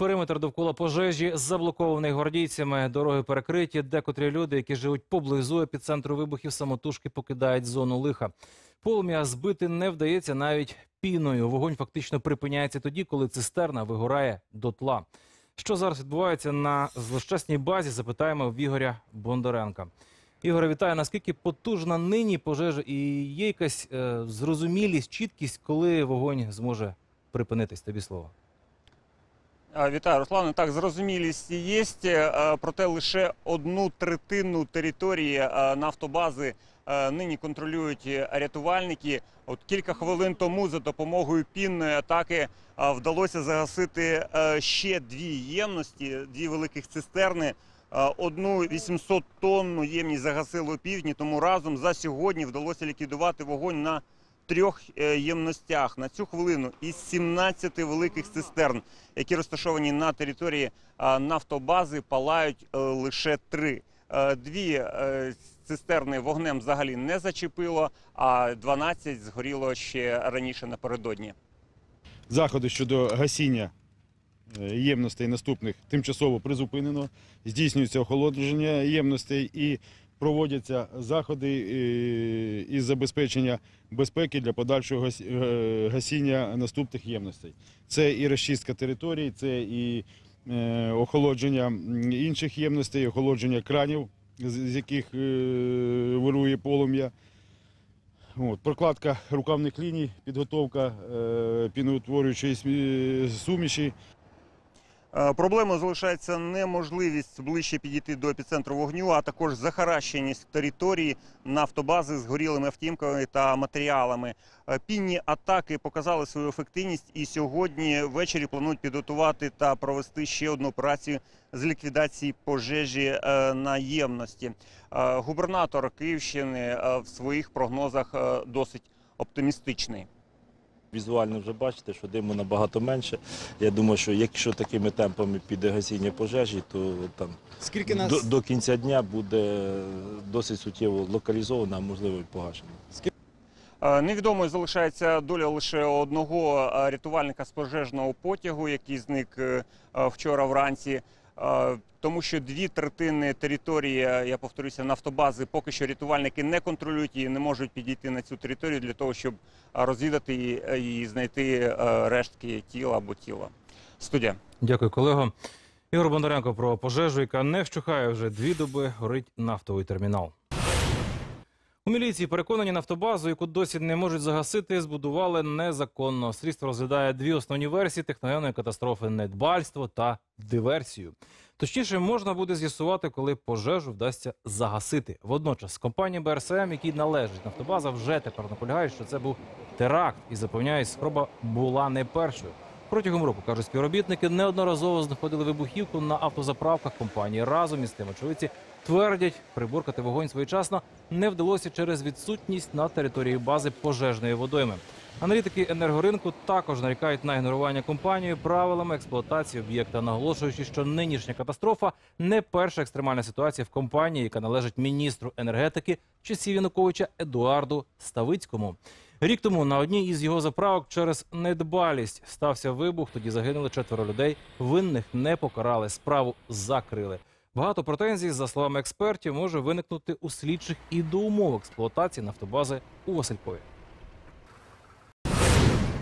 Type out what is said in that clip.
Периметр довкола пожежі заблокований гвардійцями. Дороги перекриті. Декотрі люди, які живуть поблизу епіцентру вибухів, самотужки покидають зону лиха. Полум'я збити не вдається навіть піною. Вогонь фактично припиняється тоді, коли цистерна вигорає дотла. Що зараз відбувається на злощасній базі? Запитаємо в Ігоря Бондаренка. Ігоре, вітаю. Наскільки потужна нині пожежа і є якась е, зрозумілість, чіткість, коли вогонь зможе припинитись? Тобі слово. Вітаю, Руслане. Так, зрозумілість є, е, проте лише одну третину території е, нафтобази е, нині контролюють рятувальники. От кілька хвилин тому за допомогою пінної атаки вдалося загасити ще дві ємності, дві великих цистерни. Одну 800 тонну ємність загасили у півдні, тому разом за сьогодні вдалося ліквідувати вогонь на трьох е, ємностях на цю хвилину із 17 великих цистерн, які розташовані на території нафтобази, палають е, лише три. Е, Дві цистерни вогнем взагалі не зачепило, а 12 згоріло ще раніше напередодні. Заходи щодо гасіння ємностей наступних тимчасово призупинено, здійснюється охолодження ємностей і проводяться заходи е, із забезпечення безпеки для подальшого е, гасіння наступних ємностей. Це і розчистка територій, це і е, охолодження інших ємностей, охолодження кранів, з яких вирує полум'я. Прокладка рукавних ліній, підготовка е, піноутворюючої суміші. Е, Проблемою залишається неможливість ближче підійти до епіцентру вогню, а також захаращеність території нафтобази з горілими автівками та матеріалами. Е, Пінні атаки показали свою ефективність, і сьогодні ввечері планують підготувати та провести ще одну операцію з ліквідації пожежі е, на ємності. Е, Губернатор Київщини в своїх прогнозах досить оптимістичний. Візуально вже бачите, що диму набагато менше. Я думаю, що якщо такими темпами піде гасіння пожежі, то там Скільки до, нас до кінця дня буде досить суттєво локалізовано, а можливо і погашено. Е, Невідомою залишається доля лише одного рятувальника з пожежного потягу, який зник е, вчора вранці. Е, Тому що дві третини території, е, я повторюся, нафтобази поки що рятувальники не контролюють і не можуть підійти на цю територію для того, щоб е, розвідати і, знайти рештки тіла або тіла. Студія. Дякую, колего. Ігор Бондаренко про пожежу, яка не вщухає вже дві доби, горить нафтовий термінал. Міліції переконані нафтобазу, яку досі не можуть загасити, збудували незаконно. Слідство розглядає дві основні версії техногенної катастрофи недбальство та диверсію. Точніше, можна буде з'ясувати, коли пожежу вдасться загасити. Водночас компанія БРСМ, якій належить нафтобаза, вже тепер наполягають, що це був теракт і запевняють, спроба була не першою. Протягом року кажуть співробітники неодноразово знаходили вибухівку на автозаправках компанії. Разом із тим очевидці твердять, приборкати вогонь своєчасно не вдалося через відсутність на території бази пожежної водойми. Аналітики енергоринку також нарікають на ігнорування компанією правилами експлуатації об'єкта, наголошуючи, що нинішня катастрофа не перша екстремальна ситуація в компанії, яка належить міністру енергетики часів Януковича Едуарду Ставицькому. Рік тому на одній із його заправок через недбалість стався вибух. Тоді загинули четверо людей. Винних не покарали, справу закрили. Багато претензій, за словами експертів, може виникнути у слідчих і до умов експлуатації нафтобази у Василькові.